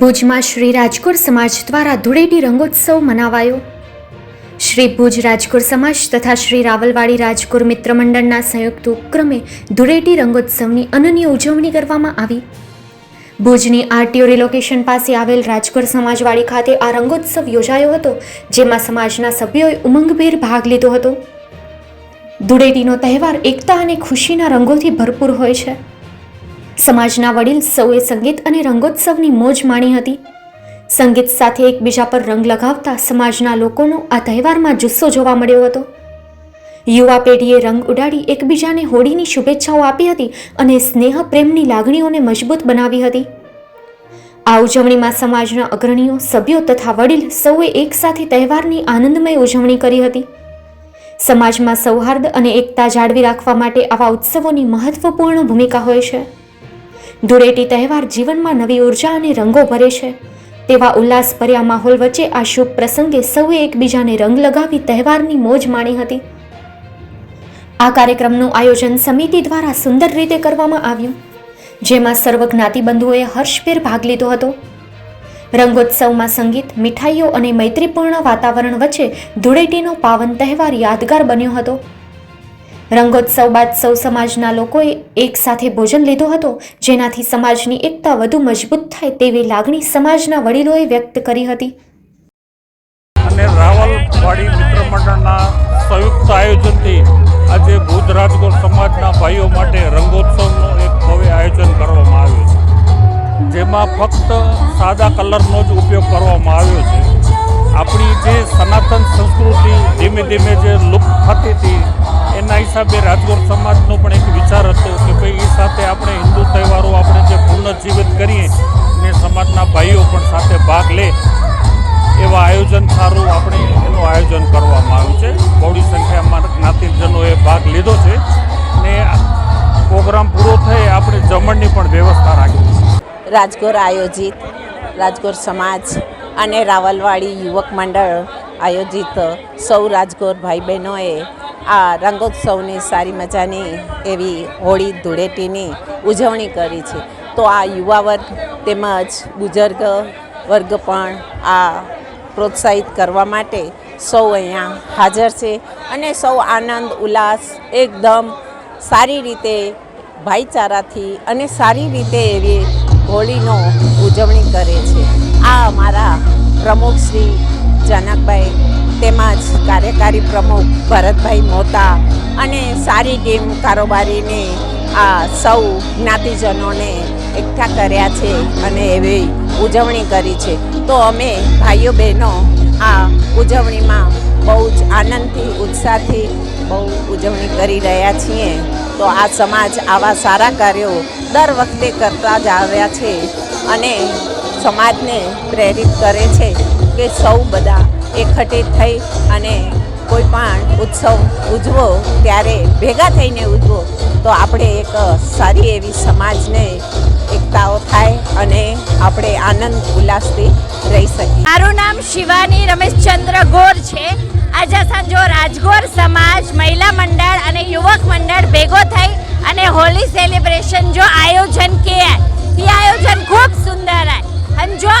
ભુજમાં શ્રી રાજકોર સમાજ દ્વારા ધૂળેટી રંગોત્સવ મનાવાયો. શ્રી ભુજ રાજકોર સમાજ તથા શ્રી રાવલવાડી રાજકોર મિત્ર મંડળના સંયુક્ત ઉપક્રમે ધૂળેટી રંગોત્સવની અનન્ય ઉજવણી કરવામાં આવી. ભુજની આરટીઓ રિલોકેશન પાસે આવેલ રાજકોર સમાજવાડી ખાતે આ રંગોત્સવ યોજાયો હતો, જેમાં સમાજના સભ્યોએ ઉમંગભેર ભાગ લીધો હતો. ધૂળેટીનો તહેવાર એકતા અને ખુશીના રંગોથી ભરપૂર હોય છે. સમાજના વડીલ સૌએ સંગીત અને રંગોત્સવની મોજ માણી હતી. સંગીત સાથે એકબીજા પર રંગ લગાવતા સમાજના લોકોનો આ તહેવારમાં જુસ્સો જોવા મળ્યો હતો. યુવા પેઢીએ રંગ ઉડાડી એકબીજાને હોળીની શુભેચ્છાઓ આપી હતી અને સ્નેહ પ્રેમની લાગણીઓને મજબૂત બનાવી હતી. આ ઉજવણીમાં સમાજના અગ્રણીઓ, સભ્યો તથા વડીલ સૌએ એકસાથે તહેવારની આનંદમય ઉજવણી કરી હતી. સમાજમાં સૌહાર્દ અને એકતા જાળવી રાખવા માટે આવા ઉત્સવોની મહત્વપૂર્ણ ભૂમિકા હોય છે. ધૂળેટી તહેવાર જીવનમાં નવી ઊર્જા અને રંગો ભરે છે. તેવા ઉલ્લાસભર્યા માહોલ વચ્ચે આ શુભ પ્રસંગે સૌએ એકબીજાને રંગ લગાવી તહેવારની મોજ માણી હતી. આ કાર્યક્રમનું આયોજન સમિતિ દ્વારા સુંદર રીતે કરવામાં આવ્યું, જેમાં સર્વ જ્ઞાતિબંધુઓએ હર્ષભેર ભાગ લીધો હતો. રંગોત્સવમાં સંગીત, મીઠાઈઓ અને મૈત્રીપૂર્ણ વાતાવરણ વચ્ચે ધૂળેટીનો પાવન તહેવાર યાદગાર બન્યો હતો. રંગોત્સવ બાદ સૌ સમાજના લોકોએ એક સાથે ભોજન લીધો હતો, જેનાથી સમાજની એકતા વધુ મજબૂત થાય તેવી લાગણી સમાજના વડીલોએ વ્યક્ત કરી હતી. અને રાવલવાડી મિત્ર મંડળના સંયુક્ત આયોજનથી આજે ભુજ રાજકોટ સમાજના ભાઈઓ માટે રંગોત્સવનું એક ભવ્ય આયોજન કરવામાં આવ્યું છે. જેમાં ફક્ત સાદા કલરનો જ ઉપયોગ કરવામાં આવ્યો છે. આપણી જે સનાતન સંસ્કૃતિ ધીમે ધીમે જે લુપ્ત થતી હતી એના હિસાબે રાજકોટ સમાજનો પણ એક વિચાર હતો કે ભાઈ, એ સાથે આપણે હિન્દુ તહેવારો આપણે જે પુનર્જીવિત કરીએ ને સમાજના ભાઈઓ પણ સાથે ભાગ લે, એવા આયોજન સારું આપણે એનું આયોજન કરવામાં આવ્યું છે. બહોળી સંખ્યામાં જ્ઞાતિજનોએ ભાગ લીધો છે ને પ્રોગ્રામ પૂરો થઈ આપણે જમણની પણ વ્યવસ્થા રાખી છે. રાજગોર આયોજિત, રાજગોર સમાજ અને રાવલવાડી યુવક મંડળ આયોજિત સૌ રાજકોર ભાઈ બહેનોએ આ રંગોત્સવની સારી મજાની એવી હોળી ધૂળેટીની ઉજવણી કરી છે. તો આ યુવા વર્ગ તેમજ બુઝુર્ગ વર્ગ પણ આ પ્રોત્સાહિત કરવા માટે સૌ અહીંયા હાજર છે અને સૌ આનંદ, ઉલ્લાસ એકદમ સારી રીતે ભાઈચારાથી અને સારી રીતે એવી હોળીનો ઉજવણી કરે છે. આ અમારા પ્રમુખ શ્રી જનકભાઈ તેમજ કાર્યકારી પ્રમુખ ભરતભાઈ મોતા અને સારી ટીમ કારોબારીને આ સૌ જ્ઞાતિજનોને એકઠા કર્યા છે અને એવી ઉજવણી કરી છે. તો અમે ભાઈઓ બહેનો આ ઉજવણીમાં બહુ જ આનંદથી, ઉત્સાહથી બહુ ઉજવણી કરી રહ્યા છીએ. તો આ સમાજ આવા સારા કાર્યો દર વખતે કરતા જ આવ્યા છે અને સમાજને પ્રેરિત કરે છે કે સૌ બધા એકઠિત થઈ અને કોઈ પણ ઉત્સવ ઉજવો, ત્યારે ભેગા થઈને ઉજવો, તો આપણે એક સારી એવી સમાજને, એકતાઓ થાય અને આપણે આનંદ ઉલ્લાસથી રહી શકીએ. મારું નામ શિવાની રમેશચંદ્ર ગોર છે. આજે સાંજો રાજગોર સમાજ, મહિલા મંડળ અને યુવક મંડળ ભેગો થઈ અને હોલી સેલિબ્રેશન જો આયોજન કે એ આયોજન ખૂબ સુંદર અને જો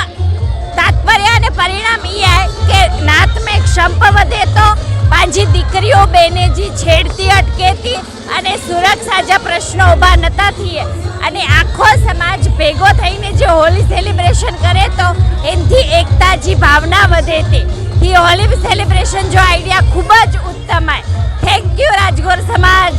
તાત્પર્ય અને પરિણામ એ કે નાત મેં ક્ષંપ વધે તો પાંજી દીકરીઓ બેને જી છેડતી, અટકેતી અને સુરક્ષા જે પ્રશ્નો ઊભા નતા થઈએ. અને આખો સમાજ ભેગો થઈને જે હોલી સેલિબ્રેશન કરે તો એમથી એકતા જી ભાવના વધે તે. એ હોલી સેલિબ્રેશન જો આઈડિયા ખૂબ જ ઉત્તમ આય. થેન્ક યુ રાજગોર સમાજ.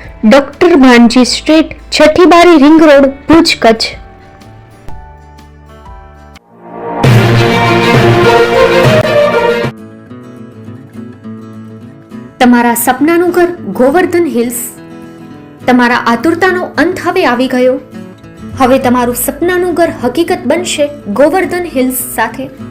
doctor Bhanji street છઠ્ઠી બારી રિંગ રોડ, ભુજ કચ્છ. તમારા સપનાનું ઘર ગોવર્ધન હિલ્સ. તમારા આતુરતાનો અંત હવે આવી ગયો. હવે તમારું સપનાનું ઘર હકીકત બનશે ગોવર્ધન હિલ્સ સાથે.